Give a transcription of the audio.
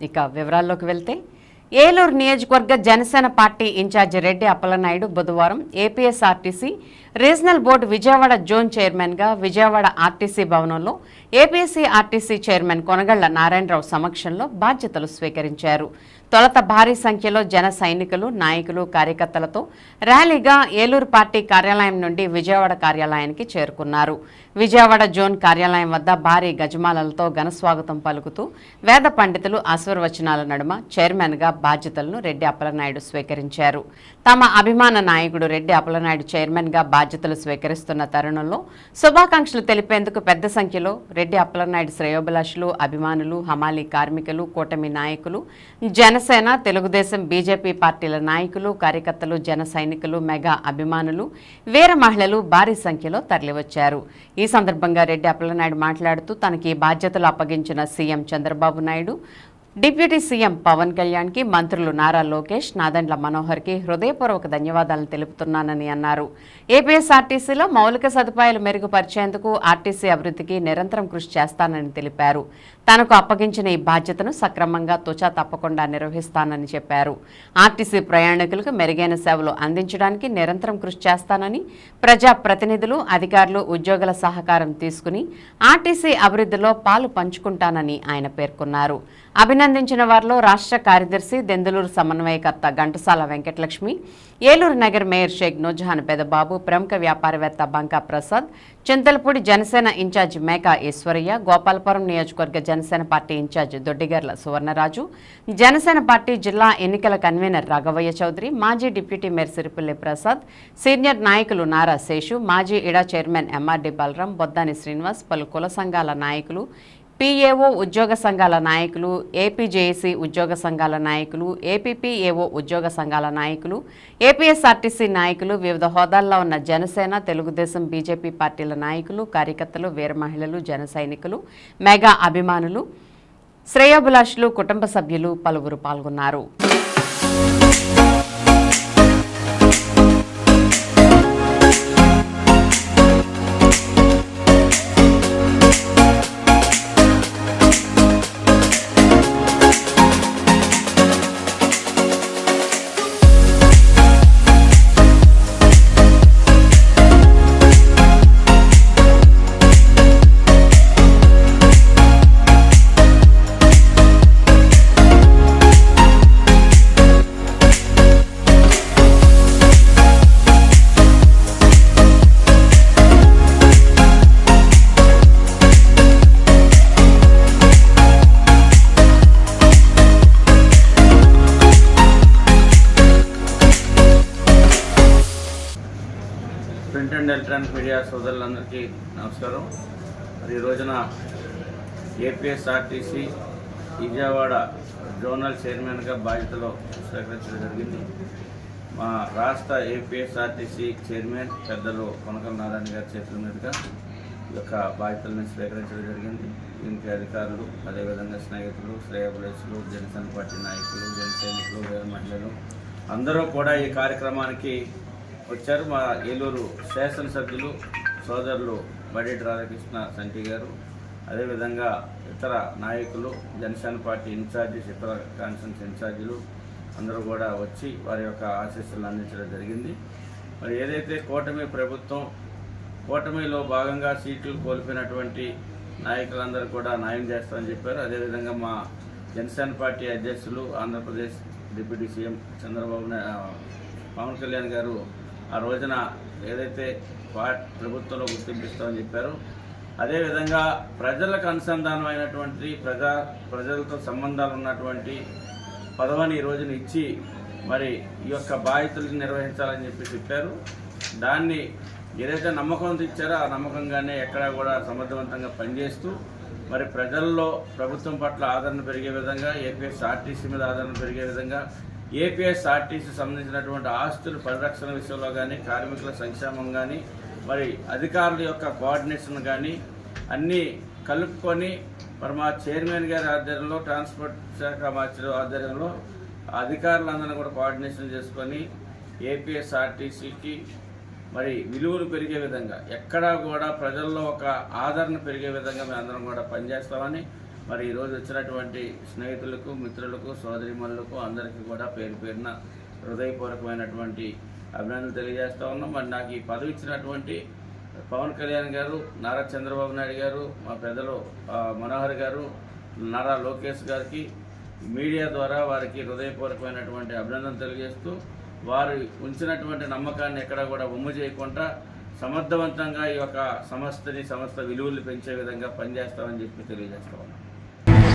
ఇక వివరాల్లోకి వెళ్తే ఏలూరు నియోజకవర్గ జనసేన పార్టీ ఇన్ఛార్జి రెడ్డి అప్పలనాయుడు బుధవారం APSRTC regional board Vijayawada zone చైర్మన్గా విజయవాడ ఆర్టీసీ భవనంలో APSC RTC chairman Konagalla Narayana Rao సమక్షంలో బాధ్యతలు స్వీకరించారు. తొలత భారీ సంఖ్యలో జన సైనికులు నాయకులు కార్యకర్తలతో ర్యాలీగా ఏలూరు పార్టీ కార్యాలయం నుండి విజయవాడ కార్యాలయానికి చేరుకున్నారు. విజయవాడ జోన్ కార్యాలయం వద్ద భారీ గజమాలలతో ఘనస్వాగతం పలుకుతూ వేద పండితులు ఆశీర్వచనాల నడుమ చైర్మన్గా బాధ్యతలను రెడ్డి అప్పలనాయుడు స్వీకరించారు. తమ అభిమాన నాయకుడు రెడ్డి అప్పలనాయుడు చైర్మన్గా బాధ్యతలు స్వీకరిస్తున్న తరుణంలో శుభాకాంక్షలు తెలిపేందుకు పెద్ద సంఖ్యలో రెడ్డి అప్పలనాయుడు శ్రేయోభిలాషులు అభిమానులు హమాలీ కార్మికులు కూటమి నాయకులు జన జనసేన తెలుగుదేశం బీజేపీ పార్టీల నాయకులు కార్యకర్తలు జన సైనికులు మెగా అభిమానులు వీర మహిళలు భారీ సంఖ్యలో తరలివచ్చారు. ఈ సందర్భంగా రెడ్డి అప్పలనాయుడు మాట్లాడుతూ తనకి బాధ్యతలు అప్పగించిన CM Chandrababu Naidu deputy CM Pawan కళ్యాణ్కి మంత్రులు నారా లోకేష్ నాదండ్ల మనోహర్కి హృదయపూర్వక ధన్యవాదాలు తెలుపుతున్నానని అన్నారు. ఏపీఎస్ఆర్టీసీలో మౌలిక సదుపాయాలు మెరుగుపరిచేందుకు ఆర్టీసీ అభివృద్ధికి నిరంతరం కృషి చేస్తానని తెలిపారు. తనకు అప్పగించిన ఈ బాధ్యతను సక్రమంగా తుచా తప్పకుండా నిర్వహిస్తానని చెప్పారు. ఆర్టీసీ ప్రయాణికులకు మెరుగైన సేవలు అందించడానికి నిరంతరం కృషి చేస్తానని ప్రజా ప్రతినిధులు అధికారులు ఉద్యోగుల సహకారం తీసుకుని ఆర్టీసీ అభివృద్ధిలో పాలు పంచుకుంటానని ఆయన పేర్కొన్నారు. అభినందించిన వారిలో రాష్ట్ర కార్యదర్శి దెందులూరు సమన్వయకర్త ఘంటసాల వెంకటలక్ష్మి ఏలూరు నగర్ మేయర్ షేక్ నూజహాన్ పెదబాబు ప్రముఖ వ్యాపారవేత్త బంకా ప్రసాద్ చింతలపూడి జనసేన ఇన్ఛార్జ్ మేకా ఈశ్వరయ్య గోపాలపురం నియోజకవర్గ Janasena party incharge Doddigarla Suvarnaraju Janasena party జిల్లా ఎన్నికల కన్వీనర్ రాఘవయ్య చౌదరి మాజీ deputy mayor Siripalli Prasad senior నాయకులు నారా శేషు మాజీ ఇడా చైర్మన్ ఎంఆర్డి బలరాం బొద్దాని శ్రీనివాస్ పలు కుల సంఘాల నాయకులు పీఏఓ ఉద్యోగ సంఘాల నాయకులు ఏపీజేఏసీ ఉద్యోగ సంఘాల నాయకులు ఏపీపీఏఓ ఉద్యోగ సంఘాల నాయకులు ఏపీఎస్ఆర్టీసీ నాయకులు వివిధ హోదాల్లో ఉన్న జనసేన తెలుగుదేశం బీజేపీ పార్టీల నాయకులు కార్యకర్తలు వీర మహిళలు జన సైనికులు మెగా అభిమానులు శ్రేయోభిలాషులు కుటుంబ సభ్యులు పలువురు పాల్గొన్నారు. ప్రింట్ అండ్ ఎలక్ట్రానిక్ మీడియా సోదరులందరికీ నమస్కారం. మరి ఈ రోజున ఏపీఎస్ఆర్టీసీ విజయవాడ జోనల్ చైర్మన్గా బాధ్యతలు స్వీకరించడం జరిగింది. మా రాష్ట్ర ఏపీఎస్ఆర్టీసీ చైర్మన్ పెద్దలు కొనకల నారాయణ గారి చేతుల మీదుగా ఈ యొక్క బాధ్యతలను స్వీకరించడం జరిగింది. దీనికి అధికారులు అదేవిధంగా స్నేహితులు శ్రేయబులేసులు జనసేన పార్టీ నాయకులు జనసైనికులు సైనికులు మహిళలు అందరూ కూడా ఈ కార్యక్రమానికి వచ్చారు మా ఏలూరు శాసనసభ్యులు సోదరులు బడేటి రాధాకృష్ణ సంటి గారు అదేవిధంగా ఇతర నాయకులు జనసేన పార్టీ ఇన్ఛార్జెస్ ఇతర కాన్ఫరెన్స్ ఇన్ఛార్జీలు అందరూ కూడా వచ్చి వారి యొక్క ఆశీస్సులు అందించడం జరిగింది. మరి ఏదైతే కూటమి ప్రభుత్వం కూటమిలో భాగంగా సీట్లు కోల్పోయినటువంటి నాయకులందరూ కూడా న్యాయం చేస్తామని చెప్పారు. అదేవిధంగా మా జనసేన పార్టీ అధ్యక్షులు ఆంధ్రప్రదేశ్ డిప్యూటీ సీఎం చంద్రబాబు పవన్ కళ్యాణ్ గారు ఆ రోజున ఏదైతే పా- ప్రభుత్వంలో గుర్తింపిస్తామని చెప్పారో అదేవిధంగా ప్రజలకు అనుసంధానమైనటువంటి ప్రజా ప్రజలతో సంబంధాలు ఉన్నటువంటి పదవని ఈ రోజున ఇచ్చి మరి ఈ యొక్క బాధ్యతలు నిర్వహించాలని చెప్పి చెప్పారు. దాన్ని ఏదైతే నమ్మకం ఇచ్చారో ఆ నమ్మకంగానే ఎక్కడా కూడా సమర్థవంతంగా పనిచేస్తూ మరి ప్రజల్లో ప్రభుత్వం పట్ల ఆదరణ పెరిగే విధంగా ఏపీఎస్ ఆర్టీసీ మీద ఆదరణ పెరిగే విధంగా ఏపీఎస్ఆర్టీసీ సంబంధించినటువంటి ఆస్తుల పరిరక్షణ విషయంలో కానీ కార్మికుల సంక్షేమం కానీ మరి అధికారుల యొక్క కోఆర్డినేషన్ కానీ అన్నీ కలుపుకొని మరి మా చైర్మన్ గారి ఆధ్వర్యంలో ట్రాన్స్పోర్ట్ శాఖ మార్చిన ఆధ్వర్యంలో అధికారులందరినీ కూడా కోఆర్డినేషన్ చేసుకొని ఏపీఎస్ఆర్టీసీకి మరి విలువలు పెరిగే విధంగా ఎక్కడా కూడా ప్రజల్లో ఒక ఆదరణ పెరిగే విధంగా మేము అందరం కూడా పనిచేస్తామని మరి ఈరోజు వచ్చినటువంటి స్నేహితులకు మిత్రులకు సోదరిమణులకు అందరికీ కూడా పేరు పేరున హృదయపూర్వకమైనటువంటి అభినందనలు తెలియజేస్తూ ఉన్నాం. మరి నాకు ఈ పదవి ఇచ్చినటువంటి పవన్ కళ్యాణ్ గారు నారా చంద్రబాబు నాయుడు గారు మా పెద్దలు మనోహర్ గారు నారా లోకేష్ గారికి మీడియా ద్వారా వారికి హృదయపూర్వకమైనటువంటి అభినందనలు తెలియజేస్తూ వారు ఉంచినటువంటి నమ్మకాన్ని ఎక్కడ కూడా ఉమ్ము చేయకుండా సమర్థవంతంగా ఈ యొక్క సంస్థని సంస్థ విలువలు పెంచే విధంగా పనిచేస్తామని చెప్పి తెలియజేస్తా ఉన్నాం.